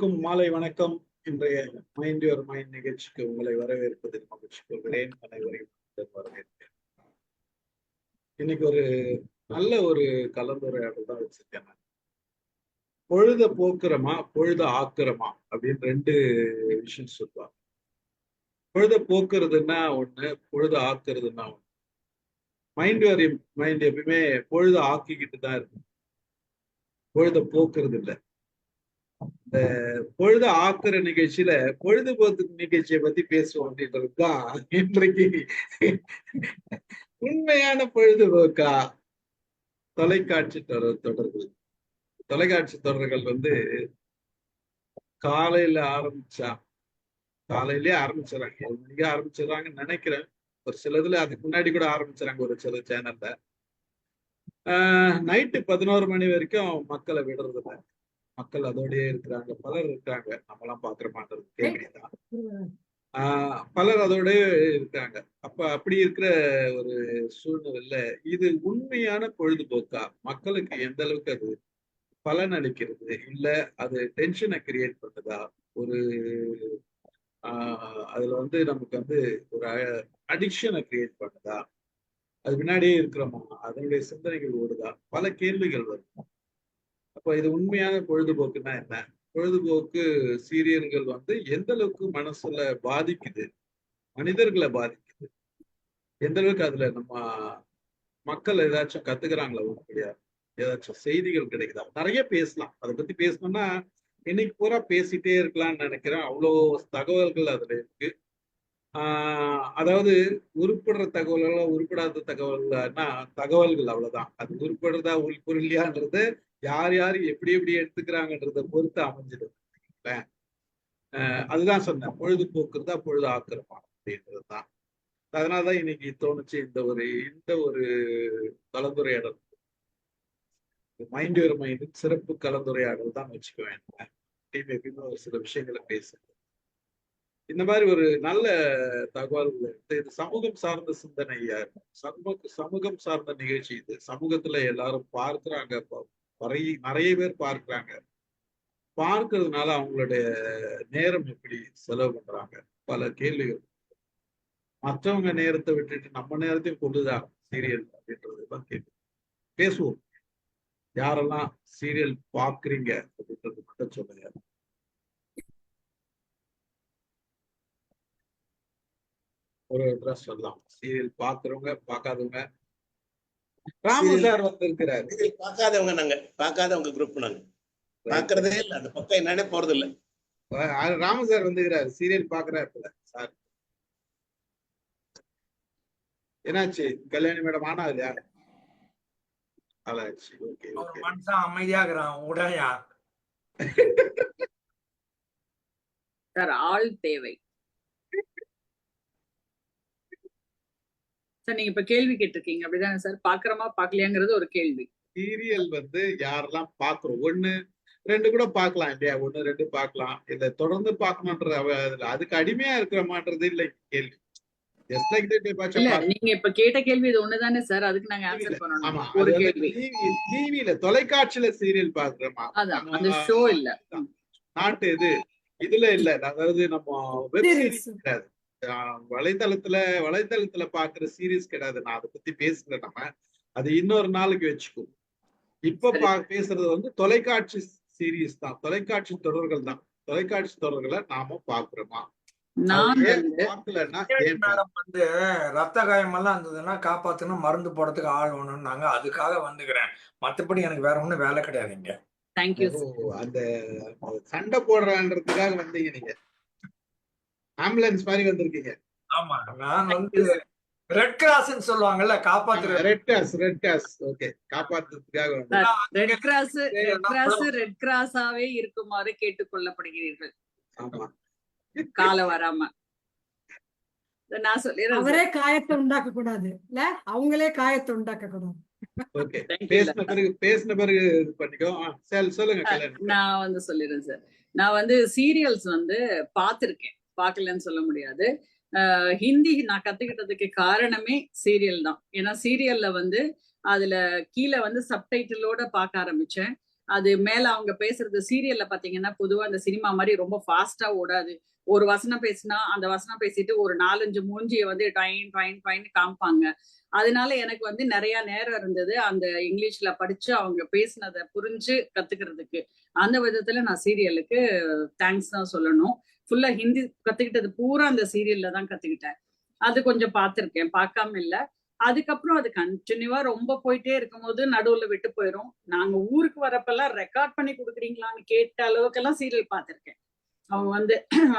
அனைவருக்கும் மாலை வணக்கம். இன்றைய மைண்ட் யுவர் மைண்ட் நிகழ்ச்சிக்கு உங்களை வரவேற்பதில் மகிழ்ச்சி கொள்கிறேன். அனைவரையும் வரவேற்கிறேன். இன்னைக்கு ஒரு நல்ல ஒரு கலந்துரையாடல் தான் வச்சிருக்கேன் நான். பொழுத போக்குறமா பொழுத ஆக்குறமா அப்படின்னு ரெண்டு விஷயம் சொல்லுவாங்க. பொழுத போக்குறதுன்னா ஒண்ணு பொழுத ஆக்குறதுன்னா ஒண்ணு. மைண்ட் யுவர் மைண்ட் எப்பயுமே பொழுத ஆக்கிக்கிட்டு தான் இருக்கும். பொழுத போக்குறது இல்லை இந்த பொழுது ஆக்குற நிகழ்ச்சியில பொழுதுபோக்கு நிகழ்ச்சியை பத்தி பேசுவோம் அப்படின்றதுதான் இன்றைக்கு உண்மையான பொழுதுபோக்கா? தொலைக்காட்சி தொடர் தொடர்கள் தொலைக்காட்சி தொடர்கள் வந்து காலையில ஆரம்பிச்சா காலையிலேயே ஆரம்பிச்சிடறாங்க. ஏழு மணிக்கு நினைக்கிறேன். ஒரு சிலதுல அதுக்கு முன்னாடி கூட ஆரம்பிச்சிடறாங்க ஒரு சில சேனல்ல நைட்டு பதினோரு மணி வரைக்கும் மக்களை விடுறது மக்கள் அதோடயே இருக்கிறாங்க. பலர் இருக்காங்க. நம்மலாம் பாக்குற மாட்டது கேள்விதான். ஆஹ் பலர் அதோடய இருக்காங்க. அப்ப அப்படி இருக்கிற ஒரு சூழ்நிலையில இது உண்மையான பொழுதுபோக்கா? மக்களுக்கு எந்த அளவுக்கு அது பலன் அளிக்கிறது? இல்ல அது டென்ஷனை கிரியேட் பண்ணுதா? ஒரு ஆஹ் அதுல வந்து நமக்கு வந்து ஒரு அடிக்ஷனை கிரியேட் பண்ணுதா? அது பின்னாடியே இருக்கிறோமா? அதனுடைய சிந்தனைகள் ஓடுதா? பல கேள்விகள் வரும். அப்ப இது உண்மையான பொழுதுபோக்குன்னா என்ன? பொழுதுபோக்கு சீரியல்கள் வந்து எந்த அளவுக்கு மனசுல பாதிக்குது? மனிதர்களை பாதிக்குது. எந்த அளவுக்கு அதுல நம்ம மக்கள் ஏதாச்சும் கத்துக்கிறாங்களா உருப்படியா ஏதாச்சும் செய்திகள் கிடைக்குதா? நிறைய பேசலாம். அதை பத்தி பேசணும்னா இன்னைக்கு பூரா பேசிட்டே இருக்கலாம்னு நினைக்கிறேன். அவ்வளோ தகவல்கள் அதுல இருக்கு. ஆஹ் அதாவது உருப்படுற தகவல்கள் உருப்படாத தகவல்கள்னா தகவல்கள் அவ்வளவுதான். அது உருப்படுறதா உள்பொருளியான்றது யார் யார் எப்படி எப்படி எடுத்துக்கிறாங்கன்றத பொறுத்து அமைஞ்சிடும். அதுதான் சொன்னேன். பொழுதுபோக்குறதா பொழுது ஆக்கிரமம் அப்படின்றது தான். அதனாலதான் இன்னைக்கு தோணுச்சு இந்த ஒரு இந்த ஒரு கலந்துரையாடல். மைண்ட் யுவர் மைண்ட் சிறப்பு கலந்துரையாடல் தான் வச்சுக்க வேண்டாம் டீம் எப்பயுமே ஒரு சில விஷயங்களை பேசுறது. இந்த மாதிரி ஒரு நல்ல தகவல்கள் எடுத்து இது சமூகம் சார்ந்த சிந்தனை சமூக சமூகம் சார்ந்த நிகழ்ச்சி இது. சமூகத்துல எல்லாரும் பார்க்கிறாங்க நிறைய நிறைய பேர் பார்க்கிறாங்க. பார்க்கறதுனால அவங்களுடைய நேரம் எப்படி செலவு பண்றாங்க? பல கேள்விகள். மற்றவங்க நேரத்தை விட்டுட்டு நம்ம நேரத்தையும் கொண்டுதா சீரியல் அப்படின்றது தான் கேள்வி. பேசுவோம். யாரெல்லாம் சீரியல் பாக்குறீங்க அப்படின்றது மட்டும் சொல்லுங்க. ஒரு சொல்லலாம். சீரியல் பாக்குறவங்க பார்க்காதவங்க ராமு சார் வந்திருக்கிறாரு பார்க்காதவங்க நாங்க. பார்க்காதவங்க குரூப் நாங்க. பாக்குறதே இல்ல. அந்த பக்கம் என்னன்னே போறது இல்ல ராமு சார் வந்துக்கிறாரு. சீரியல் பாக்குறாரு சார். என்னாச்சு? கல்யாணி மேடம் ஆனா இல்லையா? அதாச்சு ஓகே ஓகே. மனுஷன் அமைதியாகிறான். உடையா? சார் ஆள் தேவை. சார் நீங்க இப்ப கேள்வி கேட்டிருக்கீங்க. அப்படிதானே சார்? பாக்குறோமா பாக்கலையாங்கிறது ஒரு கேள்வி. சீரியல் வந்து யாரெல்லாம் பாக்குறோம் ஒண்ணு ரெண்டு கூட பார்க்கலாம் இல்லையா? ஒண்ணு ரெண்டு பார்க்கலாம் இத தொடர்ந்து பார்க்கணுன்ற அவ- அதுக்கு அடிமையா இருக்கிறமான்றது இல்லை கேள்வி. நீங்க இப்ப கேட்ட கேள்வி இது ஒண்ணுதானே சார்? அதுக்கு நாங்க ஆன்சர் பண்ணணும். ஒரு கேள்வி. டிவில தொலைக்காட்சியில சீரியல் பாக்குறோமா? அதான் அந்த ஷோ இல்ல. நாட்டு இது. இதுல இல்ல. அதாவது நம்ம வெப். சீரிஸ் கிடையாது. வலைத்தளத்துல வலைத்தளத்துல பாக்குற சீரிஸ் கிடையாது. நான் அதை பத்தி பேசுறேன் நம்ம. அது இன்னொரு நாளைக்கு வச்சுக்கோ இப்ப பேசுறது வந்து தொலைக்காட்சி சீரிஸ் தான். தொலைக்காட்சி தொடர்கள் தான். தொலைக்காட்சி தொடர்களை நாம பாக்குறோமா? வந்து ரத்த காயம் எல்லாம் இருந்ததுன்னா காப்பாத்தணும் மருந்து போடுறதுக்கு ஆள் வேணும்னாங்க. அதுக்காக வந்துக்கிறேன். மத்தபடி எனக்கு வேற ஒண்ணும் வேலை கிடையாதுங்க அந்த சண்டை போடுறான்றதுக்காக வந்தீங்க நீங்க. ஆம்புலன்ஸ் மாதிரி வந்திருக்கீங்க. ஆமா. நான் வந்து ரெட் கிராஸ்ன்னு சொல்லுவாங்கல்ல காப்பாத்துற red cross red cross okay காப்பாத்துறதுக்காக வந்து. Red cross red cross red கிராஸாவே இருக்குமாறு கேட்டுக்கொள்ளப்படுகிறீர்கள். ஆமா. கால வராம. நான் சொல்லிடுறேன். அவரே காயத்தை உண்டாக்க கூடாது. இல்ல அவங்களே காயத்தை உண்டாக்க கூடாது. ஓகே Thank you, பேசின பிறகு பேசின பிறகு இது பண்ணிக்கோ. ஆ, சரி சொல்லுங்க கல்யாணம். நான் வந்து சொல்லிடுறேன் சார். நான் வந்து சீரியல்ஸ் வந்து பார்த்திருக்கேன். பார்க்கலன்னு சொல்ல முடியாது. ஹிந்தி நான் கத்துக்கிட்டதுக்கு காரணமே சீரியல் தான். ஏன்னா சீரியல்ல வந்து அதுல கீழே வந்து சப்டைட்டிலோட பார்க்க ஆரம்பிச்சேன். அது மேல அவங்க பேசுறது சீரியல்ல பாத்தீங்கன்னா பொதுவா அந்த சினிமா மாதிரி ரொம்ப ஃபாஸ்டா ஓடாது. ஒரு வசனம் பேசினா அந்த வசனம் பேசிட்டு ஒரு நாலஞ்சு மூஞ்சியை வந்து டைன் டைன் டைன் காமிப்பாங்க. அதனால எனக்கு வந்து நிறைய நேரம் இருந்தது அந்த இங்கிலீஷ்ல படிச்சு அவங்க பேசினதை புரிஞ்சு கத்துக்கிறதுக்கு. அந்த விதத்துல நான் சீரியலுக்கு தேங்க்ஸ் தான் சொல்லணும். ஃபுல்லா ஹிந்தி கத்துக்கிட்டது பூரா அந்த சீரியல்ல தான் கத்துக்கிட்டேன். அது கொஞ்சம் பார்த்திருக்கேன். பார்க்காம இல்ல. அதுக்கப்புறம் அது கண்டினியூவா ரொம்ப போயிட்டே இருக்கும்போது நடுவுல விட்டு போயிரும். நாங்க ஊருக்கு வரப்பெல்லாம் ரெக்கார்ட் பண்ணி கொடுக்குறீங்களான்னு கேட்ட அளவுக்கெல்லாம் சீரியல் பார்த்திருக்கேன். அவங்க வந்து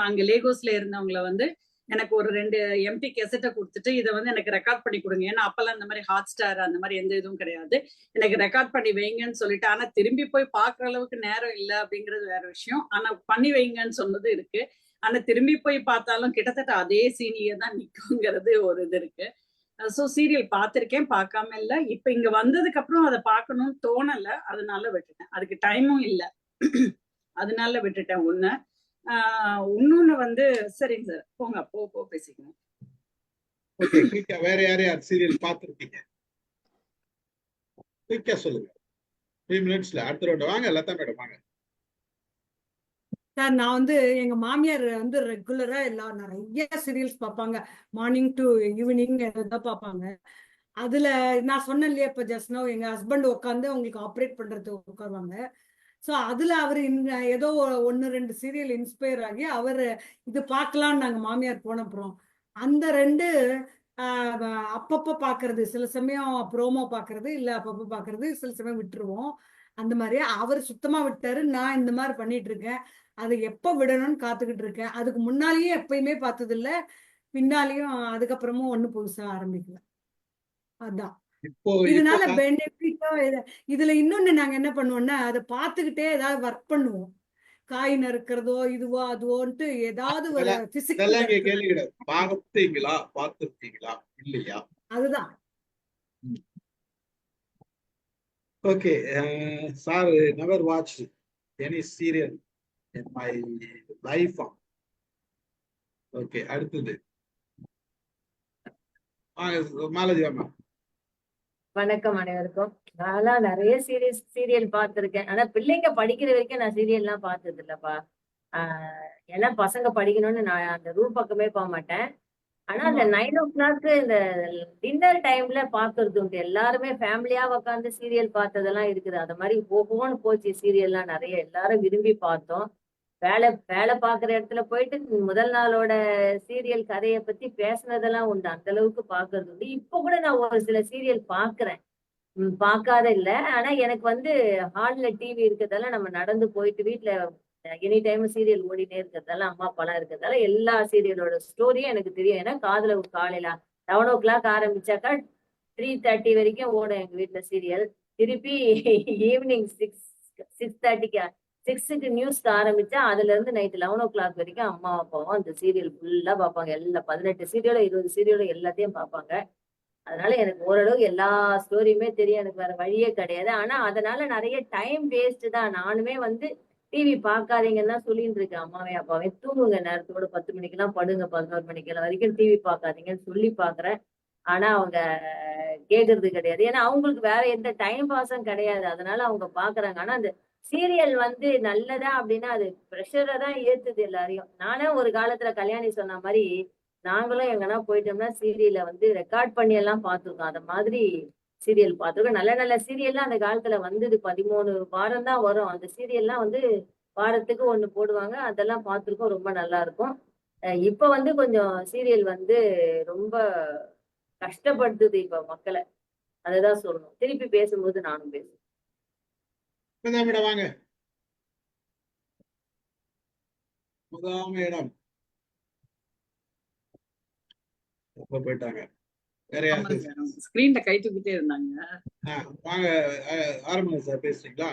அங்க லேகோஸ்ல இருந்தவங்கள வந்து எனக்கு ஒரு ரெண்டு எம்டி கெசட்டை கொடுத்துட்டு இதை வந்து எனக்கு ரெக்கார்ட் பண்ணி கொடுங்க. ஏன்னா அப்பெல்லாம் இந்த மாதிரி ஹாட் ஸ்டார் அந்த மாதிரி எந்த இதுவும் கிடையாது. எனக்கு ரெக்கார்ட் பண்ணி வைங்கன்னு சொல்லிட்டு ஆனா திரும்பி போய் பாக்குற அளவுக்கு நேரம் இல்லை அப்படிங்கிறது வேற விஷயம். ஆனா பண்ணி வைங்கன்னு சொன்னது இருக்கு. ஆனா திரும்பி போய் பார்த்தாலும் கிட்டத்தட்ட அதே சீனியே தான் நிக்குங்கிறது ஒரு இது இருக்கு. ஸோ சீரியல் பார்த்துருக்கேன் பார்க்காம இல்லை. இப்போ இங்க வந்ததுக்கு அப்புறம் அதை பார்க்கணும்னு தோணலை. அதனால விட்டுட்டேன். அதுக்கு டைமும் இல்லை. அதனால விட்டுட்டேன் ஒன்று ஆஹ் இன்னொன்னு வந்து சரிங்க சார் போங்க போ போ பேசிக்கணும் வேற யார் யார் சீரியல் பார்த்துருக்கீங்க? குயிக்கா சொல்லுங்க. த்ரீ மினிட்ஸ்ல அடுத்த ரவுண்ட் வாங்க லதா மேடம் வாங்க. சார் நான் வந்து எங்க மாமியார் வந்து ரெகுலரா எல்லா நிறைய சீரியல்ஸ் பார்ப்பாங்க. மார்னிங் டு ஈவினிங் தான் பார்ப்பாங்க. அதுல நான் சொன்னேன் இல்லையா இப்ப ஜஸ்ட் நோ எங்க ஹஸ்பண்ட் உட்காந்து அவங்களுக்கு ஆப்ரேட் பண்றது உட்காருவாங்க. ஸோ அதில் அவர் ஏதோ ஒ- ரெண்டு சீரியல் இன்ஸ்பயர் ஆகி அவர் இது பார்க்கலான்னு நாங்கள் மாமியார் போனப்புறோம். அந்த ரெண்டு அப்பப்போ பார்க்கறது சில சமயம் ப்ரோமோ பார்க்கறது இல்லை அப்பப்போ பார்க்கறது சில சமயம் விட்டுருவோம். அந்த மாதிரி அவர் சுத்தமாக விட்டாரு நான் இந்த மாதிரி பண்ணிட்டு இருக்கேன் அதை எப்போ விடணும்னு காத்துக்கிட்டு இருக்கேன். அதுக்கு முன்னாலேயே எப்பயுமே பார்த்ததில்ல. பின்னாலேயும் அதுக்கப்புறமும் ஒன்றும் புதுசாக ஆரம்பிக்கல. அதான். இதனால பெனிஃபிட்டா இதுல இன்னொன்னு நாங்க என்ன பண்ணுவோம்னா அதை பார்த்துக்கிட்டே ஏதாவது ஒர்க் பண்ணுவோம். காய் நறுக்கிறதோ இதுவோ அதுவோன்ட்டு ஏதாவது ஒரு பிசிக்கல் கேள்வி கிடையாது பார்த்தீங்களா பார்த்திருக்கீங்களா? இல்லையா? அதுதான். Okay. Sir never watch any serial in my life okay அடுத்தது. மாலதி அம்மா வணக்கம் அனைவருக்கும். நான்லாம் நிறைய சீரியஸ் சீரியல் பார்த்திருக்கேன். ஆனா பிள்ளைங்க படிக்கிற வரைக்கும் நான் சீரியல்லாம் பார்த்தது இல்லப்பா ஆஹ் ஏன்னா பசங்க படிக்கணும்னு நான் அந்த ரூம் பக்கமே போக மாட்டேன். ஆனா அந்த நைன் ஓ கிளாக் இந்த டின்னர் டைம்ல பாக்குறது உண்டு. எல்லாருமே ஃபேமிலியா உட்காந்து சீரியல் பார்த்ததெல்லாம் இருக்குது. அந்த மாதிரி போகணும்னு போச்சு சீரியல்லாம் நிறைய. எல்லாரும் விரும்பி பார்த்தோம். வேலை வேலை பார்க்குற இடத்துல போயிட்டு முதல் நாளோட சீரியல் கதையை பத்தி பேசுனதெல்லாம் உண்டு. அந்த அளவுக்கு பாக்குறது உண்டு. இப்போ கூட நான் ஒரு சில சீரியல் பாக்குறேன் பாக்காத பார்க்காத இல்ல. ஆனா எனக்கு வந்து ஹால்ல டிவி இருக்கிறதால நம்ம நடந்து போயிட்டு வீட்டுல எனி டைம் சீரியல் ஓடிட்டே இருக்கிறதால அம்மா அப்பாலாம் இருக்கிறதால எல்லா சீரியலோட ஸ்டோரியும் எனக்கு தெரியும். ஏன்னா காதுல காலையில லெவன் ஓ கிளாக் ஆரம்பிச்சாக்கா த்ரீ தேர்ட்டி வரைக்கும் ஓடும் எங்க வீட்டுல சீரியல் திருப்பி ஈவினிங் சிக்ஸ் சிக்ஸ் தேர்ட்டிக்கு சிக்ஸுக்கு நியூஸ்க்கு ஆரம்பிச்சா அதுல இருந்து நைட் லெவன் ஓ கிளாக் வரைக்கும் அம்மா அப்பாவும் அந்த சீரியல் ஃபுல்லா பார்ப்பாங்க. எல்லா பதினெட்டு சீரியலும் இருபது சீரியலும் எல்லாத்தையும் பார்ப்பாங்க. அதனால எனக்கு ஓரளவு எல்லா ஸ்டோரியுமே தெரியும். எனக்கு வேற வழியே கிடையாது. ஆனா அதனால நிறைய டைம் வேஸ்ட் தான். நானுமே வந்து டிவி பார்க்காதீங்கன்னு தான் சொல்லிட்டு இருக்கேன். அம்மாவே அப்பாவே தூங்குங்க. நேரத்தோட பத்து மணிக்கெல்லாம் படுங்க. பதினோரு மணிக்கெல்லாம் வரைக்கும் டிவி பார்க்காதீங்கன்னு சொல்லி பாக்குறேன் ஆனா அவங்க கேக்குறது கிடையாது. ஏன்னா அவங்களுக்கு வேற எந்த டைம் பாஸும் கிடையாது. அதனால அவங்க பாக்குறாங்க ஆனா அந்த சீரியல் வந்து நல்லதா அப்படின்னா அது ப்ரெஷரை தான் ஏத்துது எல்லாரையும். நானே ஒரு காலத்துல கல்யாணி சொன்ன மாதிரி நாங்களும் எங்கன்னா போயிட்டோம்னா சீரியலை வந்து ரெக்கார்ட் பண்ணி எல்லாம் பார்த்துருக்கோம் அந்த மாதிரி சீரியல் பார்த்துருக்கோம் நல்ல நல்ல சீரியல்லாம் அந்த காலத்துல வந்தது. பதிமூணு வாரம் தான் வரும். அந்த சீரியல்லாம் வந்து வாரத்துக்கு ஒண்ணு போடுவாங்க. அதெல்லாம் பார்த்துருக்கோம் ரொம்ப நல்லா இருக்கும். இப்ப வந்து கொஞ்சம் சீரியல் வந்து ரொம்ப கஷ்டப்படுத்துது இப்ப மக்களை. அதுதான் சொல்லணும். திருப்பி பேசும்போது நானும் பேசுவேன் மேடம் வாங்க. முதலாம் இடம். எப்ப போயிட்டாங்க. வேற யாரு ஸ்கிரீன்ல கை தூக்கிட்டே இருந்தாங்க. வாங்க ஆரம்பிங்க சார் பேசுறீங்களா?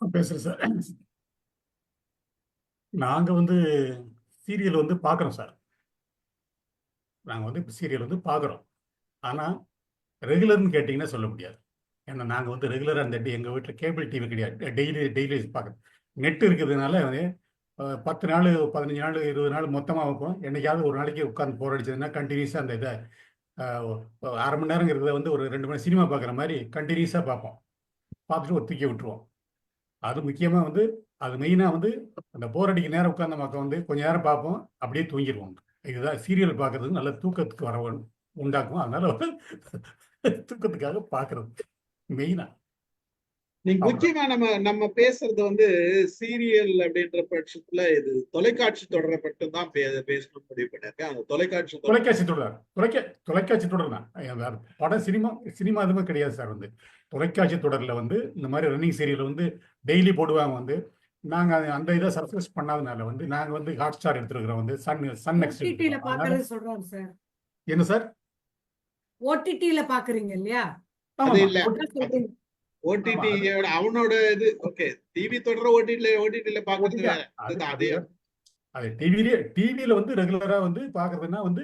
பேசுகிறேன் சார். நாங்கள் வந்து சீரியல் வந்து பார்க்குறோம் சார். நாங்கள் வந்து சீரியல் வந்து பார்க்குறோம் ஆனால் ரெகுலர்னு கேட்டிங்கன்னா சொல்ல முடியாது. ஏன்னா நாங்கள் வந்து ரெகுலராக அந்த எங்கள் வீட்டில் கேபிள் டிவி கிடையாது. டெய்லி டெய்லி பார்க்குறோம் நெட் இருக்கிறதுனால வந்து பத்து நாள் பதினஞ்சு நாள் இருபது நாள் மொத்தமாக வைப்போம். என்னைக்காவது ஒரு நாளைக்கு உட்காந்து போர் அடிச்சதுன்னா கண்டினியூஸாக அந்த இதை அரை மணி நேரங்கிறத வந்து ஒரு ரெண்டு மணி சினிமா பார்க்குற மாதிரி கண்டினியூஸாக பார்ப்போம். பார்த்துட்டு ஒரு தூக்கி விட்டுருவோம். அது முக்கியமாக வந்து அது மெயினாக வந்து அந்த போர் அடிக்க நேரம் உட்கார்ந்த மக்கள் வந்து கொஞ்ச நேரம் பார்ப்போம். அப்படியே தூங்கிடுவோம் இதுதான் சீரியல் பார்க்கறது நல்ல தூக்கத்துக்கு வர உண்டாக்கும். அதனால வந்து தூக்கத்துக்காக பார்க்குறது. மெயினா நீங்க. முக்கியமா நம்ம நம்ம பேசுறது வந்து சீரியல் அப்படின்ற பட்சத்துல இது தொலைக்காட்சி தொடரை மட்டும் தான் பேசணும் முடிவு பண்ணிருக்கேன் அந்த தொலைக்காட்சி தொடர் தொலைக்காட்சி தொடர் தொலைக்கா தொலைக்காட்சி தொடர் தான். படம் சினிமா சினிமா எதுவுமே கிடையாது சார் வந்து. தொலைக்காட்சி தொடர்ல வந்து இந்த மாதிரி ரன்னிங் சீரியல் வந்து டெய்லி போடுவாங்க வந்து. நாங்க அது- அந்த இதை சப்ஸ்கிரைப் பண்ணாதனால வந்து நாங்க வந்து ஹாட் ஸ்டார் எடுத்துருக்கிறோம் வந்து. Sun Sun next sir. என்ன சார்? ஓடிடில பாக்குறீங்க இல்லையா? அது இல்ல. ஓடிடியோட அவனோட இது ஓகே டிவி தொடர ஓடிடில ஓடிடில பாக்குறது வேற அதே அது டிவிலே டிவியில வந்து ரெகுலரா வந்து பாக்குறதுன்னா வந்து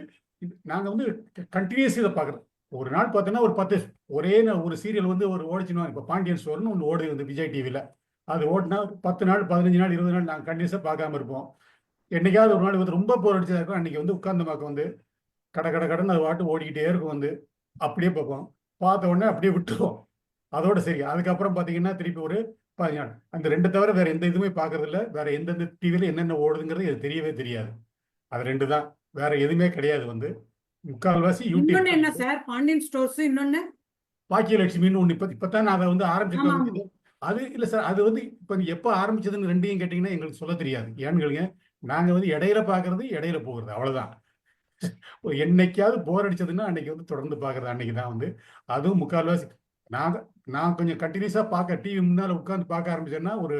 நாங்க வந்து கண்டினியூஸ் இதை பாக்குறது ஒரு நாள் பார்த்தோன்னா ஒரு பத்து ஒரே ஒரு சீரியல் வந்து ஒரு ஓடிச்சுனா இப்போ பாண்டியன் ஸ்டோர்னு ஒன்று ஓடுது வந்து விஜய் டிவியில் அது ஓடினா பத்து நாள் பதினஞ்சு நாள் இருபது நாள் நாங்கள் கண்டினியூஸாக பார்க்காம இருப்போம். என்னைக்காவது ஒரு நாள் வந்து ரொம்ப போர் அடிச்சதா இருக்கும். அன்னைக்கு வந்து உட்கார்ந்த பார்க்க வந்து கட கட கடன்னு அது பாட்டு ஓடிக்கிட்டே இருக்கும் வந்து. அப்படியே பார்ப்போம் பார்த்த உடனே அப்படியே விட்டுருவோம் அதோட சரி. அதுக்கப்புறம் பார்த்தீங்கன்னா திருப்பி ஒரு நாள் அந்த ரெண்டு தவிர வேற எந்த இதுவுமே பார்க்கறது இல்ல வேற எந்தெந்த டிவியில் என்னென்ன ஓடுதுங்கிறது எனக்கு தெரியவே தெரியாது. அது ரெண்டு தான். வேற எதுவுமே கிடையாது வந்து. முக்கால்வாசி யூடியூப் என்ன சார்? பாண்டியன் ஸ்டோர்ஸ் இன்னொன்னு? பாக்கியலட்சுமின்னு ஒன்று இப்போ இப்போ தான் நான் அதை வந்து வந்து அது இல்லை சார். அது வந்து இப்போ எப்போ ஆரம்பிச்சதுன்னு ரெண்டையும் கேட்டிங்கன்னா எங்களுக்கு சொல்ல தெரியாது. ஏன்னு கேளுங்க. நாங்கள் வந்து இடையில பார்க்கறது இடையில போகிறது. அவ்வளோதான் என்னைக்காவது போர் அடிச்சதுன்னா அன்னைக்கு வந்து தொடர்ந்து பார்க்கறது அன்னைக்கு தான் வந்து அதுவும் முக்கால்வாசி. நான் நான் கொஞ்சம் கண்டினியூஸாக பார்க்க டிவி முன்னால் உட்காந்து பார்க்க ஆரம்பிச்சேன்னா ஒரு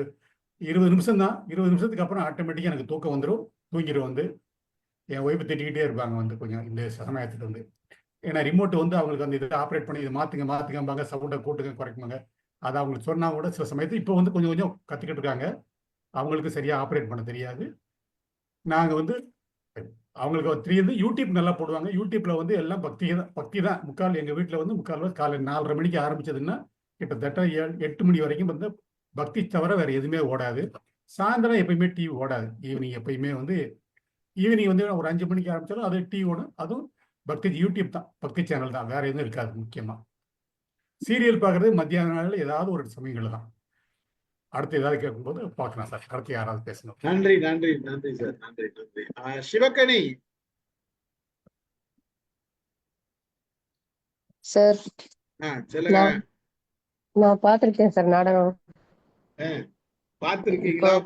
இருபது நிமிஷம் தான். இருபது நிமிஷத்துக்கு அப்புறம் ஆட்டோமேட்டிக்காக எனக்கு தூக்கம் வந்துடும் தூங்கிடும் வந்து. என் ஒய்ஃபு திட்டிக்கிட்டே இருப்பாங்க வந்து கொஞ்சம் இந்த சமயத்துக்கு வந்து. ஏன்னா ரிமோட் வந்து அவங்களுக்கு அந்த இதை ஆப்ரேட் பண்ணி இதை மாற்றுங்க மாற்றுங்கம்பாங்க சவுண்டை கூட்டுங்க குறைக்குமாங்க. அதை அவங்களுக்கு சொன்னா கூட சில சமயத்து இப்போ வந்து கொஞ்சம் கொஞ்சம் கற்றுக்கிட்டு இருக்காங்க. அவங்களுக்கு சரியாக ஆப்ரேட் பண்ண தெரியாது. நாங்கள் வந்து அவங்களுக்கு த்ரீ வந்து யூடியூப் நல்லா போடுவாங்க. யூடியூப்ல வந்து எல்லாம் பக்தி தான் பக்தி தான். முக்கால் எங்கள் வீட்டில் வந்து முக்கால் காலை நாலரை மணிக்கு ஆரம்பிச்சதுன்னா கிட்டத்தட்ட ஏழு எட்டு மணி வரைக்கும் வந்து பக்தி தவிர வேற எதுவுமே ஓடாது. சாயந்தரம் எப்பயுமே டிவி ஓடாது. ஈவினிங் எப்பயுமே வந்து ஈவினிங் வந்து ஒரு அஞ்சு மணிக்கு ஆரம்பிச்சாலும் அது டிவி ஓடும். அதுவும் பக்தி யூடியூப் தான். பக்தி சேனல் தான். வேற எதுவும் இருக்காது முக்கியமா. சீரியல் பார்க்கறது மத்தியான நாளில் ஏதாவது ஒரு சமயங்கள் தான். அடுத்து ஏதாவது கேட்கும்போது பார்க்கலாம் சார். அடுத்து யாராவது பேசணும். நன்றி நன்றி நன்றி சார் நன்றி நன்றி. சிவகணி சார் நான் பார்த்திருக்கேன் சார் நாடகம்.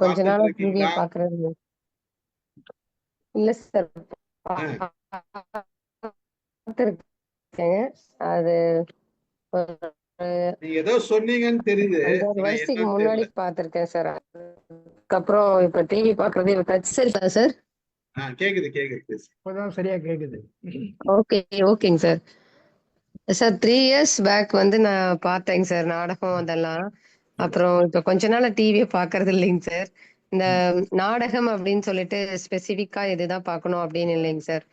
கொஞ்ச நாளா பார்த்திருக்கீங்களா பாக்குறது இல்ல. சார் பார்த்திருக்கேன். அது ஏதோ சொன்னீங்கன்னு தெரியுது. வருஷத்துக்கு முன்னாடி தெரியல. பார்த்திருக்கேன் சார். அதுக்கப்புறம் இப்ப டிவி பாக்குறது டச் செல் சார்? கேக்குது கேக்குது பேசு. இப்போதான் சரியா கேக்குது. ஓகே ஓகேங்க sir. Sir three years back வந்து நான் பார்த்தேங்க சார் நாடகம் அதெல்லாம். அப்புறம் இப்ப கொஞ்ச நாளா டிவியே பாக்குறது இல்லைங்க சார். இந்த நாடகம் அப்படின்னு சொல்லிட்டு ஸ்பெசிஃபிக்கா இதுதான் பார்க்கணும் அப்படின்னு இல்லைங்க சார்.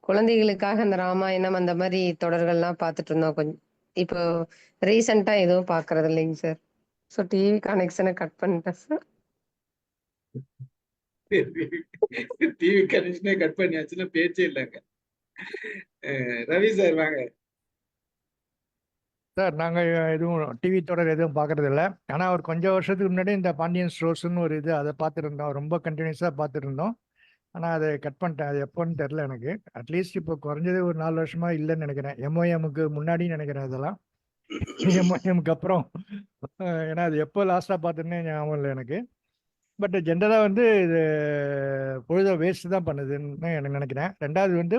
குழந்தைகளுக்காக அந்த ராமாயணம் அந்த மாதிரி தொடர்கள்லாம் பார்த்துட்டு இருந்தோம் கொஞ்சம். இப்போ ரீசெண்டா எதுவும் பாக்குறது இல்லைங்க சார் ஸோ டிவி கனெக்ஷனை கட் பண்ணிட்டேன் சார் டிவி கனெக்ஷனே கட் பண்ணியாச்சுன்னா பேச்சே இல்லைங்க. ரவி சார் வாங்க. சார் நாங்கள் எதுவும் டிவி தொடர் எதுவும் பார்க்கறது இல்ல. ஆனால் ஒரு கொஞ்சம் வருஷத்துக்கு முன்னாடி இந்த பாண்டியன் ஸ்டோர்ஸ்னு ஒரு இது அதை பார்த்துருந்தோம் ரொம்ப கண்டினியூஸாக பார்த்துருந்தோம் ஆனால் அதை கட் பண்ணிட்டேன். அது எப்போன்னு தெரில எனக்கு. அட்லீஸ்ட் இப்போ குறைஞ்சது ஒரு நாலு வருஷமா இல்லைன்னு நினைக்கிறேன். எம்ஓஎம்க்கு முன்னாடி நினைக்கிறேன் இதெல்லாம் எம்ஓஎம்க்கு அப்புறம். ஏன்னா அது எப்போ லாஸ்ட்டாக பார்த்துன்னே ஞாபகம் இல்லை எனக்கு. பட் ஜென்ரலாக வந்து இது பொழுத வேஸ்ட் தான் பண்ணுதுன்னு எனக்கு நினைக்கிறேன். ரெண்டாவது வந்து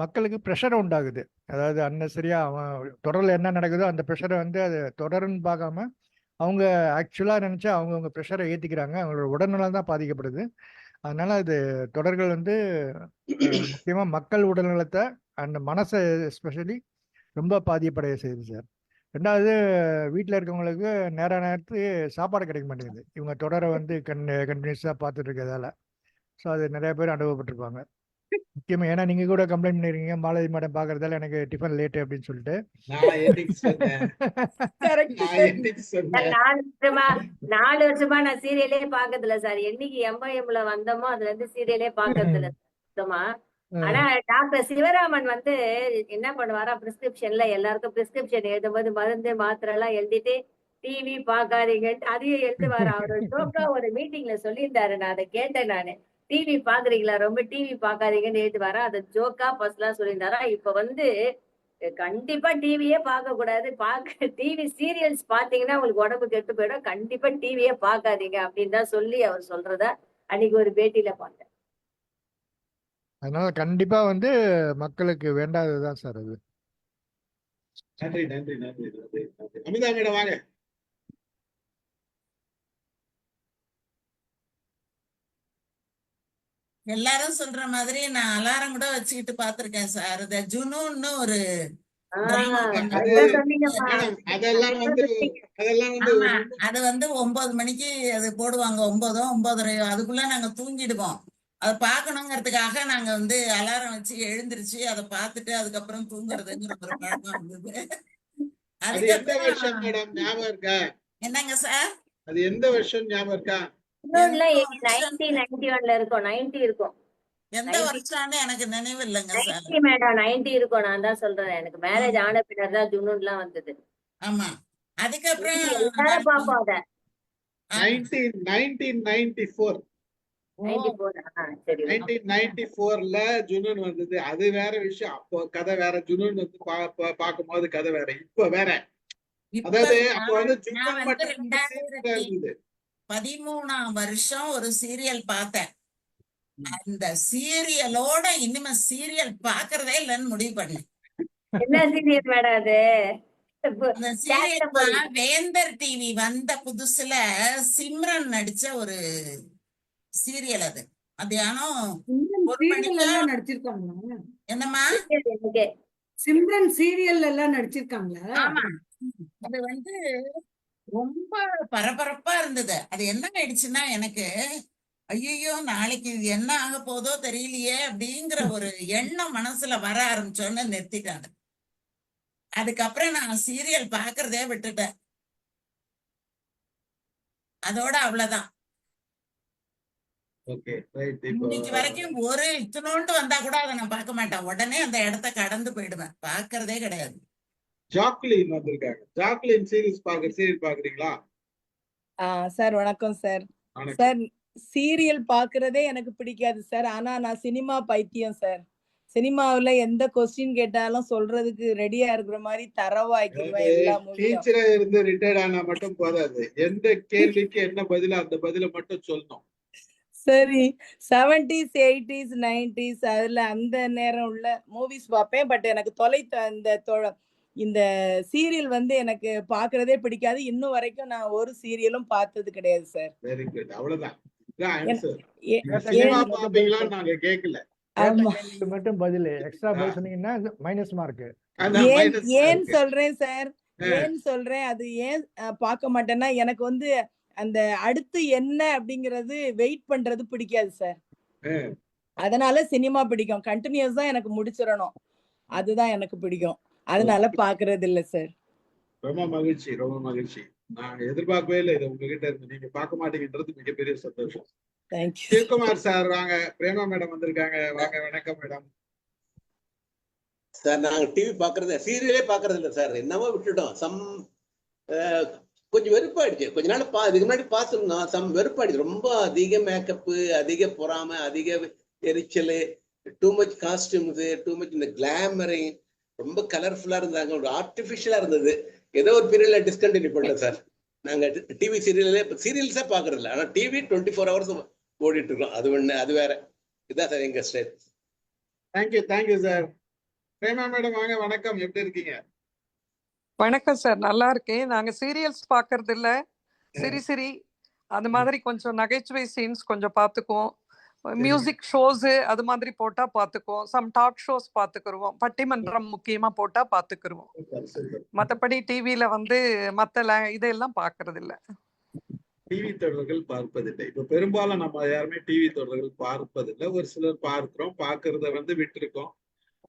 மக்களுக்கு ப்ரெஷர் உண்டாகுது. அதாவது அன்னசரியாக அவன் தொடரில் என்ன நடக்குதோ அந்த ப்ரெஷரை வந்து அது தொடருன்னு பார்க்காம அவங்க ஆக்சுவலாக நினச்சா அவங்கவுங்க ப்ரெஷரை ஏற்றிக்கிறாங்க அவங்களோட உடல்நலம் தான் பாதிக்கப்படுது. அதனால அது தொடர்கள் வந்து முக்கியமாக மக்கள் உடல்நலத்தை அண்ட் மனசை எஸ்பெஷலி ரொம்ப பாதிப்படைய செய்யுது சார். ரெண்டாவது வீட்டில் இருக்கவங்களுக்கு நேர நேரத்துக்கு சாப்பாடு கிடைக்க மாட்டேங்குது. இவங்க தொடரை வந்து கன் கண்டினியூஸாக பார்த்துட்டு இருக்கிறதால. ஸோ அது நிறைய பேர் அனுபவப்பட்டிருப்பாங்க. முக்கியமாக ஏன்னா நீங்கள் கூட கம்ப்ளைண்ட் பண்ணிருக்கீங்க மாலதி மேடம் பார்க்கறதால எனக்கு டிஃபன் லேட்டு அப்படின்னு சொல்லிட்டு. நாலு வருஷமா நாலு வருஷமா நான் சீரியலே பாக்குறது இல்ல சார் என்னைக்கு எம்ஐஎம்ல வந்தோமோ அதுல இருந்து சீரியலே பாக்குறது இல்ல சுத்தமா. ஆனா டாக்டர் சிவராமன் வந்து என்ன பண்ணுவாரா பிரிஸ்கிரிப்ஷன்ல எல்லாருக்கும் பிரிஸ்கிரிப்ஷன் எழுதும்போது மருந்து மாத்திரை எல்லாம் எழுதிட்டு டிவி பார்க்காதீங்கன்ட்டு அதையும் எழுதுவாரு? அவர் ஒரு மீட்டிங்ல சொல்லியிருந்தாரு. நான் அதை கேட்டேன் நானு. டிவி பாக்குறீங்களா? ரொம்ப டிவி பார்க்காதீங்கன்னு எழுதுவாரா அதை ஜோக்கா ஃபர்ஸ்ட்லாம் சொல்லியிருந்தாரா? இப்ப வந்து கண்டிப்பா டிவியே பார்க்க கூடாது பார்க்க டிவி சீரியல்ஸ் பாத்தீங்கன்னா உங்களுக்கு உடம்பு கெட்டு போயிடும். கண்டிப்பா டிவியே பார்க்காதீங்க அப்படின்னு தான் சொல்லி அவர் சொல்றத அன்னைக்கு ஒரு பேட்டியில பார்த்தேன். அதனால கண்டிப்பா வந்து மக்களுக்கு வேண்டாததுதான் சார் அது. நன்றி நன்றி நன்றி அமிதா மேடம் வாங்க. எல்லாரும் சொல்ற மாதிரி நான் அலாரம் கூட வச்சுக்கிட்டு பாத்திருக்கேன் சார். இந்த ஜுனூன்னு ஒரு அது வந்து ஒன்பது மணிக்கு அது போடுவாங்க. ஒன்பதோ ஒன்பதரையோ. அதுக்குள்ள நாங்க தூங்கிடுவோம். அதை பார்க்கணுங்கிறதுக்காக நாங்க வந்து அலாரம் வச்சு எழுந்திருச்சு அதை பார்த்துட்டு அதுக்கப்புறம் தூங்குறதுங்கிற ஒரு பழக்கம் இருந்தது அது எந்த வருஷம் அதுக்கப்புறம் என்னங்க சார்? அது எந்த வருஷம் ஞாபகம் இருக்கா? நைன்டி நைன்டி ஒன்ல இருக்கும். நைன்டி இருக்கும். எந்த வருஷம்னு எனக்கு நினைவு இல்லைங்க சார். நைன்டி மேடம் நைன்டி இருக்கும். நான் தான் சொல்றேன். எனக்கு மேரேஜ் ஆன பின்னர் தான் ஜுனூன்லாம் வந்தது. ஆமா. அதுக்கப்புறம் எல்லாரும் பார்ப்போம் அத? Nineteen nineteen ninety four ninety four சரி நைன்டீன் நைன்டி ஃபோர்ல ஜுனூன் வந்தது. அது வேற விஷயம். அப்போ கதை வேற. ஜுனூன் வந்து பா- பா- பார்க்கும்போது கதை வேற. இப்ப வேற. அதாவது அப்ப வந்து ஜுனூன் மட்டும் இருந்தது. பதிமூணாம் வருஷம் ஒரு சீரியல் பார்த்தேன். அந்த சீரியலோட இனிமே சீரியல் பாக்குறதே இல்லைன்னு முடிவு பண்ணேன். என்ன சீரியல் மேடம் அது? அந்த சீரியல் தான் வேந்தர் டிவி வந்த புதுசுல சிம்ரன் நடிச்ச ஒரு சீரியல் அது. மத்தியானம் என்னம்மா? சிம்ரன் சீரியல் எல்லாம் நடிச்சிருக்காங்களா? ஆமா. அது வந்து ரொம்ப பரபரப்பா இருந்தது. அது என்ன ஆயிடுச்சுன்னா எனக்கு ஐயோ நாளைக்கு இது என்ன ஆக போதோ தெரியலையே அப்படிங்கிற ஒரு எண்ணம் மனசுல வர ஆரம்பிச்சோன்னு நிறுத்திட்டாங்க. அதுக்கப்புறம் நான் சீரியல் பாக்குறதே விட்டுட்டேன். அதோட அவ்வளவுதான். இன்னைக்கு வரைக்கும் ஒரு இத்தினோண்டு வந்தா கூட அதை நான் பார்க்க மாட்டேன். உடனே அந்த இடத்த கடந்து போயிடுவேன். பார்க்கறதே கிடையாது. ஜாக்லின் வந்திருக்காங்க. ஜாக்லின் சீரிஸ் பாக்குற சீரியல் பாக்குறீங்களா? சார் வணக்கம் சார். சார் சீரியல் பார்க்கறதே எனக்கு பிடிக்காது சார். ஆனா நான் சினிமா பைத்தியம் சார். சினிமாவுல எந்த கொஸ்டின் கேட்டாலும் சொல்றதுக்கு ரெடியா இருக்கிற மாதிரி தரவாக்கிடுவேன் எல்லா டீச்சரா இருந்து ரிட்டையர்ட் ஆனா மட்டும் போதாது. எந்த கேள்விக்கு என்ன பதிலோ அந்த பதில மட்டும் சொல்லணும். சரி. செவன்டிஸ் எயிட்டிஸ் நைன்டிஸ் அதுல அந்த நேரம் உள்ள மூவிஸ் பார்ப்பேன் பட் எனக்கு தொலைத்த அந்த இந்த சீரியல் வந்து எனக்கு பார்க்கறதே பிடிக்காது. இன்னும் வரைக்கும் நான் ஒரு சீரியலும் பார்த்தது கிடையாது சார். வெரி குட் அவ்வளவுதான். நாங்க கேட்கல மட்டும் பதில் எக்ஸ்ட்ரா பதில் சொன்னீங்கன்னா மைனஸ் மார்க் ஏன். சொல்றேன் சார். ஏன் சொல்றேன்? அது ஏன் பார்க்க மாட்டேன்னா எனக்கு வந்து அந்த அடுத்து என்ன அப்படிங்கறது வெயிட் பண்றது பிடிக்காது சார். அதனால சினிமா பிடிக்கும். கண்டினியூஸா எனக்கு முடிச்சிடணும். அதுதான் எனக்கு பிடிக்கும். அதனால பாக்குறது இல்ல சார் ரொம்ப மகிழ்ச்சி ரொம்ப மகிழ்ச்சி. நான் எதிர்பார்க்கவே இல்லை இதை உங்ககிட்ட இருந்து. நீங்க பார்க்க மாட்டீங்கன்றது மிகப்பெரிய சந்தோஷம். சிவகுமார் சார் வாங்க. பிரேமா மேடம் வந்திருக்காங்க. வாங்க வணக்கம் மேடம் சார் நாங்க டிவி பாக்குறது சீரியலே பாக்குறது இல்ல சார் என்னமோ விட்டுட்டோம். சம் கொஞ்சம் வெறுப்பாயிடுச்சு. கொஞ்ச நாள் பா இதுக்கு முன்னாடி பார்த்துருந்தோம். சம் வெறுப்பாயிடுச்சு. ரொம்ப அதிக மேக்கப்பு அதிக பொறாமை அதிக எரிச்சல் too much costumes too much இந்த கிளாமரிங் ரொம்ப கலர்ஃபுல்லா இருந்தாங்க. ஒரு ஆர்டிபிஷியலா இருந்தது. ஏதோ ஒரு பீரியட்ல டிஸ்கண்டினியூ பண்ணோம் சார். நாங்க டிவி சீரியலே சீரியல்ஸே பாக்குறது இல்லை ஆனா டிவி டுவெண்ட்டி ஃபோர் ஹவர்ஸ் ஓடிட்டு இருக்கோம். அது ஒண்ணு அது வேற. இதான் சார் எங்க style thank you thank you sir Prema madam வாங்க வணக்கம். எப்படி இருக்கீங்க? வணக்கம் சார் நல்லா இருக்கேன். நாங்க சீரியல்ஸ் பார்க்கறது இல்ல சிரி சிரி. அது மாதிரி கொஞ்சம் நகைச்சுவை சீன்ஸ் கொஞ்சம் பார்த்துக்குவோம் மியூசிக் ஷோஸ் அது மாதிரி போட்டா பார்த்துக்குவோம் சம் டாக் ஷோஸ் பார்த்துக்கிருவோம் பட்டிமன்றம் முக்கியமா போட்டா சூப்பர் மத்தபடி டிவில வந்து மத்த ல- இதெல்லாம் பார்க்கறது இல்ல டிவி தொடர்கள் பார்ப்பதில்லை. இப்ப பெரும்பாலும் நம்ம யாருமே டிவி தொடர்கள் பார்ப்பதில்லை. ஒரு சிலர் பார்க்கிறோம். பார்க்கறத வந்து விட்டுருக்கோம்.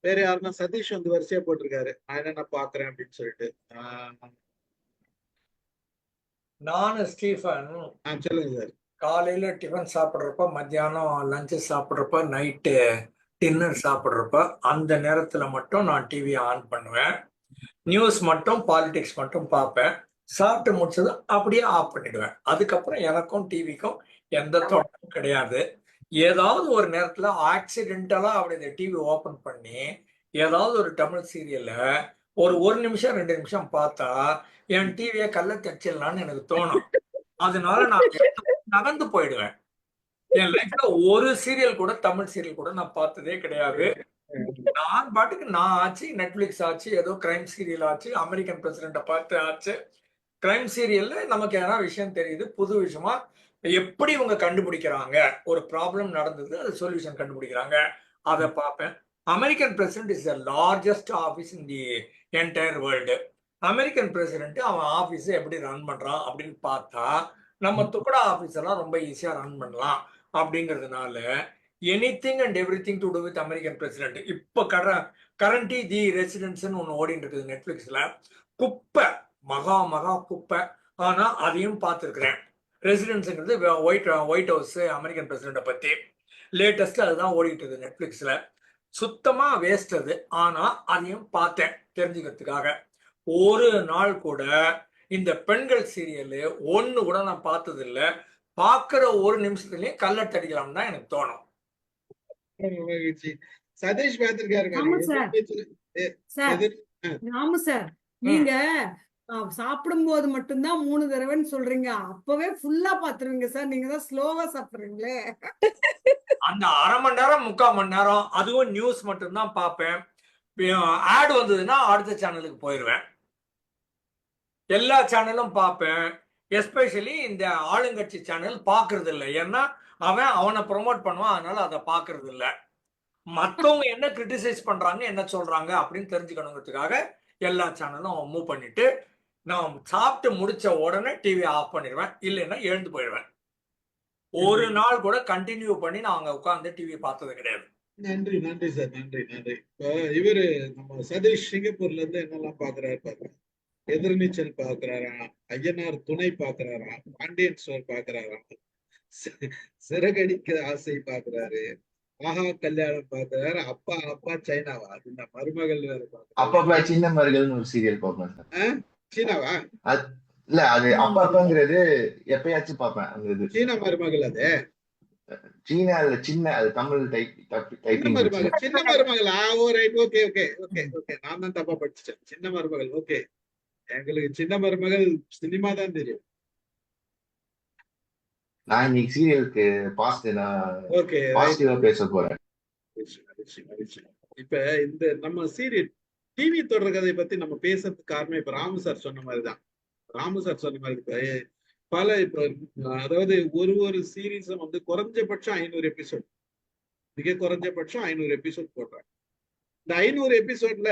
வேற யாருன்னா சதீஷ் வந்து வரிசையா போட்டிருக்காரு. நான் என்னென்ன பாக்குறேன் அப்படின்னு சொல்லிட்டு. ஆஹ் நானு ஸ்டீஃபன். ஆஹ் சொல்லுங்க சார். காலையில டிஃபன் சாப்பிட்றப்ப மத்தியானம் லஞ்சு சாப்பிட்றப்ப நைட்டு டின்னர் சாப்பிட்றப்ப அந்த நேரத்துல மட்டும் நான் டிவி ஆன் பண்ணுவேன். நியூஸ் மட்டும் பாலிடிக்ஸ் மட்டும் பார்ப்பேன். சாப்பிட்டு முடிச்சதும் அப்படியே ஆஃப் பண்ணிடுவேன். அதுக்கப்புறம் எனக்கும் டிவிக்கும் எந்த தொடர்பும் கிடையாது. ஏதாவது ஒரு நேரத்துல ஆக்சிடென்டலா அப்படி இந்த டிவி ஓபன் பண்ணி ஏதாவது ஒரு தமிழ் சீரியல்ல ஒரு ஒரு நிமிஷம் ரெண்டு நிமிஷம் பார்த்தா என் டிவியை கல்ல தச்சிடலான்னு எனக்கு தோணும். அதனால நான் நகர்ந்து போயிடுவேன். என் லைஃப்ல ஒரு சீரியல் கூட தமிழ் சீரியல் கூட நான் பார்த்ததே கிடையாது. நான் பாட்டுக்கு நான் ஆச்சு நெட்ஃபிளிக்ஸ் ஆச்சு ஏதோ கிரைம் சீரியல் ஆச்சு அமெரிக்கன் பிரசிடென்ட்டை பார்த்து ஆச்சு. கிரைம் சீரியல்ல நமக்கு எதனா விஷயம் தெரியுது புது விஷயமா எப்படி இவங்க கண்டுபிடிக்கிறாங்க ஒரு ப்ராப்ளம் நடந்தது அது சொல்யூஷன் கண்டுபிடிக்கிறாங்க அதை பார்ப்பேன். American president is the largest office in the entire world American president அவன் ஆஃபீஸை எப்படி ரன் பண்றான் அப்படின்னு பார்த்தா நம்ம துக்கடா ஆஃபீஸ் எல்லாம் ரொம்ப ஈஸியாக ரன் பண்ணலாம் அப்படிங்கிறதுனால anything and everything to do with American president இப்போ கர கரண்டி தி ரெசிடென்ஸ்னு ஒன்று ஓடிட்டு இருக்குது நெட்ஃப்ளிக்ஸில் குப்பை மகா மகா குப்பை. ஆனால் அதையும் பார்த்துருக்குறேன். ரெசிடென்ஸுங்கிறது ஒயிட் ஒயிட் ஹவுஸ் அமெரிக்கன் பிரசிடென்ட்டை பற்றி லேட்டஸ்ட் அதுதான் ஓடிட்டு இருக்குது நெட்ஃப்ளிக்ஸில் சுத்தமாக வேஸ்ட் அது. ஆனால் அதையும் பார்த்தேன் தெரிஞ்சுக்கிறதுக்காக. ஒரு நாள் கூட இந்த பெண்கள் சீரியலு ஒன்று கூட நான் பார்த்தது இல்லை பார்க்குற ஒரு நிமிஷத்துலயும் கல்லட்டடிக்கலாம் தான் எனக்கு தோணும். சதீஷ் பார்த்திருக்காரு ஆமா சார். நீங்க அஹ், சாப்பிடும்போது மட்டும்தான் மூணு தடவைன்னு சொல்றீங்க. அப்பவே ஃபுல்லா பாத்துருவீங்க சார். நீங்க தான் ஸ்லோவா சாப்பிடுறீங்களே. அந்த அரை மணி நேரம் முக்கால் மணி நேரம் அதுவும் நியூஸ் மட்டும்தான் பார்ப்பேன். ஆட் வந்ததுன்னா அடுத்த சேனலுக்கு போயிடுவேன் எல்லா சேனலும் பார்ப்பேன். எஸ்பெஷலி இந்த ஆளுங்கட்சி சேனல் பார்க்கறது இல்லை ஏன்னா அவன் அவனை ப்ரொமோட் பண்ணுவான். அதனால அதை பார்க்கறது இல்லை மற்றவங்க என்ன கிரிட்டிசைஸ் பண்றாங்க என்ன சொல்றாங்க அப்படின்னு தெரிஞ்சுக்கணுங்கிறதுக்காக எல்லா சேனலும் மூவ் பண்ணிட்டு நான் சாப்பிட்டு முடிச்ச உடனே டிவி ஆஃப் பண்ணிடுவேன். இல்லைன்னா எழுந்து போயிடுவேன். ஒரு நாள் கூட கண்டினியூ பண்ணி நான் அங்க உட்கார்ந்து டிவி பார்த்தது கிடையாது. நன்றி நன்றி சார். நன்றி நன்றி. இப்போ இவரு நம்ம சதீஷ் சிங்கப்பூர்ல இருந்து என்னெல்லாம் பாக்குறாரு பாருங்க. எதிர்நீச்சல் பாக்குறாராம் ஐயனார் துணை பாக்குறாராம் பாண்டியன் ஸ்டோர் பாக்குறாராம் சிறகடிக்க ஆசை பாக்குறாரு ஆஹா கல்யாணம் பாக்குறாரு அப்பா அப்பா சைனாவா? அது மருமகள் வேற அப்பப்ப சின்ன மருகள்னு ஒரு சீரியல் பார்ப்பேன் சார். சீனாவா? இல்ல அது அப்பப்பங்கிறது எப்பயாச்சும் பார்ப்பேன் அந்த இது சீனா மருமகள் அது? சீனா இல்ல சின்ன அது தமிழ் டைப் டைப்பிங் மருமகள் சின்ன மருமகள். ஆ ஓ right okay okay okay okay நான் தான் தப்பா படிச்சிட்டேன். சின்ன மருமகள் ஓகே எங்களுக்கு சின்ன மருமகள் சினிமா தான் தெரியும். நான் இன்னைக்கு சீரியலுக்கு பாஸ்ட் நான் ஓகே பாசிட்டிவா பேச போறேன். இப்ப இந்த நம்ம சீரியல் டிவி தொடர் கதையை பத்தி நம்ம பேசுறதுக்கு காரணம் இப்ப ராமு சார் சொன்ன மாதிரிதான். ராமு சார் சொன்ன மாதிரி இப்ப பல இப்ப அதாவது ஒரு ஒரு சீரீஸும் வந்து குறைஞ்சபட்சம் ஐநூறு எபிசோட் மிக குறைஞ்சபட்சம் ஐநூறு எபிசோட் போடுறாங்க. இந்த ஐநூறு எபிசோட்ல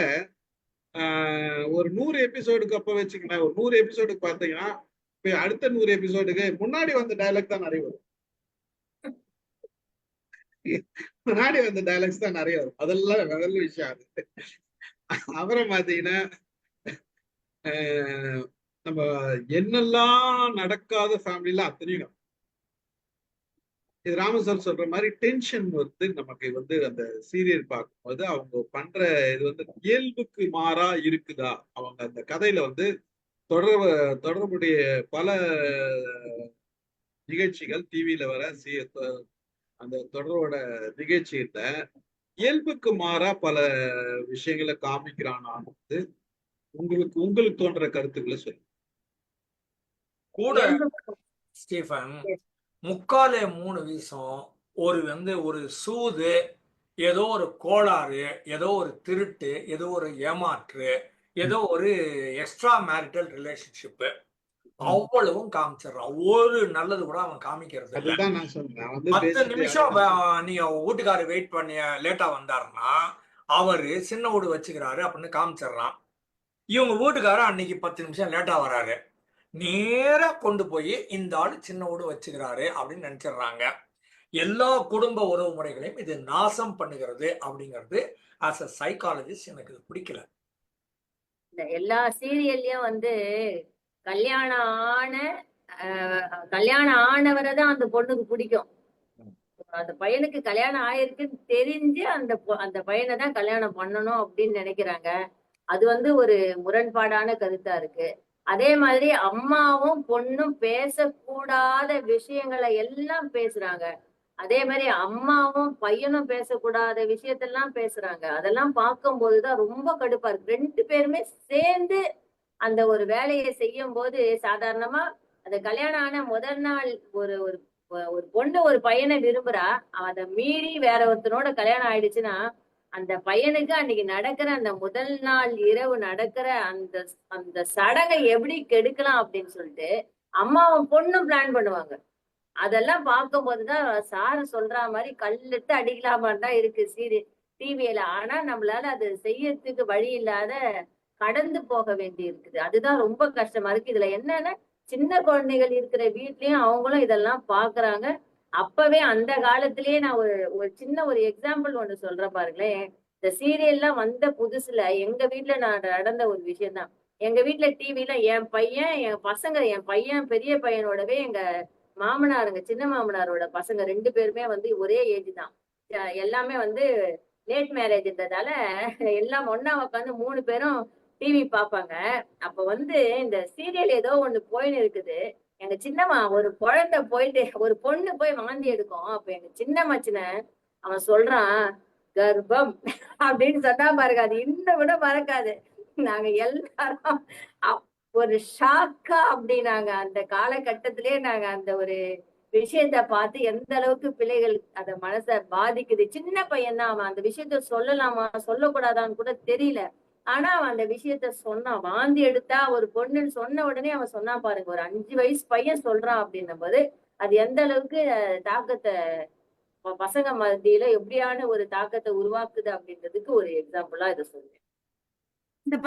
ஒரு நூறு எபிசோடுக்கு அப்ப வச்சுக்கல ஒரு நூறு எபிசோடுக்கு பார்த்தீங்கன்னா இப்ப அடுத்த நூறு எபிசோடுக்கு முன்னாடி வந்த டைலாக் தான் நிறைய வரும். முன்னாடி வந்த டைலாக்ஸ் தான் நிறைய வரும். அதெல்லாம் முதல் விஷயம் அது. அப்புறம் பாத்தீங்கன்னா ஆஹ் நம்ம என்னெல்லாம் நடக்காத ஃபேமிலியில அத்தனையும் இது ராம சார் சொல்ற மாதிரி டென்ஷன் வந்து நமக்கு வந்து அந்த சீரியல் பார்க்கும்போது அவங்க பண்ற இது வந்து இயல்புக்கு மாறா இருக்குதா? அவங்க அந்த கதையில வந்து தொடர் தொடர்புடைய பல நிகழ்ச்சிகள் டிவியில வர சி- தொ- அந்த தொடரோட நிகழ்ச்சியில இயல்புக்கு மாறா பல விஷயங்களை காமிக்கிறானான்னு வந்து உங்களுக்கு உங்களுக்கு தோன்ற கருத்துக்களை சொல்லுங்க. கூட ஸ்டீஃபன் முக்காலே மூணு வீசம் ஒரு வந்து ஒரு சூது ஏதோ ஒரு கோளாறு ஏதோ ஒரு திருட்டு ஏதோ ஒரு ஏமாற்று ஏதோ ஒரு எக்ஸ்ட்ரா மேரிட்டல் ரிலேஷன்ஷிப் அவ்வளவும் காமிச்சிடுறான். ஒரு நல்லது கூட அவன் காமிக்கிறது பத்து நிமிஷம் நீங்க வீட்டுக்காரர் வெயிட் பண்ணி லேட்டா வந்தாருன்னா அவரு சின்ன வீடு வச்சுக்கிறாரு அப்படின்னு காமிச்சிடுறான். இவங்க வீட்டுக்காரர் அன்னைக்கு பத்து நிமிஷம் லேட்டா வராரு. நேரா கொண்டு போய் இந்த ஆள் சின்ன வச்சுக்கிறாரு அப்படின்னு நினைச்சிடுறாங்க. எல்லா குடும்ப உறவு முறைகளையும் இது நாசம் பண்ணுகிறது அப்படிங்கிறது ஆஸ் அ சைக்காலஜிஸ்ட் எனக்கு இது பிடிக்கல. இந்த எல்லா சீரியல்லயும் வந்து கல்யாணம் ஆன கல்யாணம் ஆனவரை தான் அந்த பொண்ணுக்கு பிடிக்கும். அந்த பையனுக்கு கல்யாணம் ஆயிருக்குன்னு தெரிஞ்சு அந்த அந்த பையனை தான் கல்யாணம் பண்ணணும் அப்படின்னு நினைக்கிறாங்க. அது வந்து ஒரு முரண்பாடான கருத்தா இருக்கு. அதே மாதிரி அம்மாவும் பொண்ணும் பேசக்கூடாத விஷயங்களை எல்லாம் பேசுறாங்க. அதே மாதிரி அம்மாவும் பையனும் பேசக்கூடாத விஷயத்தெல்லாம் பேசுறாங்க. அதெல்லாம் பார்க்கும்போதுதான் ரொம்ப கடுப்பா இருக்கு. ரெண்டு பேருமே சேர்ந்து அந்த ஒரு வேலையை செய்யும் போது சாதாரணமா அந்த கல்யாணம் ஆன முதல் நாள் ஒரு ஒரு ஒரு பொண்ணு ஒரு பையனை விரும்புறா. அதை மீறி வேற ஒருத்தனோட கல்யாணம் ஆயிடுச்சுன்னா அந்த பையனுக்கு அன்னைக்கு நடக்கிற அந்த முதல் நாள் இரவு நடக்கிற அந்த அந்த சடங்கை எப்படி கெடுக்கலாம் அப்படின்னு சொல்லிட்டு அம்மாவும் பொண்ணும் பிளான் பண்ணுவாங்க. அதெல்லாம் பார்க்கும்போதுதான் சார் சொல்ற மாதிரி கல்லிட்டு அடிக்கலாமான்னு தான் இருக்கு சீரி டிவியில ஆனா நம்மளால அது செய்யறதுக்கு வழி இல்லாத கடந்து போக வேண்டி இருக்குது. அதுதான் ரொம்ப கஷ்டமா இருக்கு. இதுல என்னன்னா சின்ன குழந்தைகள் இருக்கிற வீட்லயும் அவங்களும் இதெல்லாம் பாக்குறாங்க அப்பவே அந்த காலத்திலேயே நான் ஒரு ஒரு சின்ன ஒரு எக்ஸாம்பிள் ஒண்ணு சொல்றேன் பாருங்களேன். இந்த சீரியல்லாம் வந்த புதுசுல எங்க வீட்டுல நான் நடந்த ஒரு விஷயம் தான் எங்க வீட்ல டிவில என் பையன் என் பசங்க என் பையன் பெரிய பையனோடவே எங்க மாமனாருங்க சின்ன மாமனாரோட பசங்க ரெண்டு பேருமே வந்து ஒரே ஏஜ் தான். எல்லாமே வந்து லேட் மேரேஜ்ன்றதால எல்லாம் ஒன்னா உட்காந்து மூணு பேரும் டிவி பார்ப்பாங்க. அப்ப வந்து இந்த சீரியல் ஏதோ ஒண்ணு போயின்னு இருக்குது. எங்க சின்னம்மா ஒரு குழந்தை போயிட்டு ஒரு பொண்ணு போய் வாந்தி எடுக்கும். அப்ப எங்க சின்ன அவன் சொல்றான் கர்ப்பம். அப்படின்னு சொன்னா பாருங்க அது இன்னும் விட மறக்காது. நாங்க எல்லாரும் அப்- ஒரு ஷாக்கா அப்படின்னாங்க. அந்த காலகட்டத்திலேயே நாங்க அந்த ஒரு விஷயத்த பார்த்து எந்த அளவுக்கு பிள்ளைகள் அத மனச பாதிக்குது. சின்ன பையன் தான் அவன் அந்த விஷயத்த சொல்லலாமா சொல்லக்கூடாதான்னு கூட தெரியல. ஆனா அவன் அந்த விஷயத்த சொன்னான் வாந்தி எடுத்தா ஒரு பொண்ணுன்னு சொன்ன உடனே அவன் சொன்னா பாருங்க ஒரு அஞ்சு வயசு பையன் சொல்றான் அப்படின்னும் போது அது எந்த அளவுக்கு தாக்கத்தை பசங்க மத்தியில எப்படியான ஒரு தாக்கத்தை உருவாக்குது அப்படின்றதுக்கு ஒரு எக்ஸாம்பிளா இதை சொல்றேன்.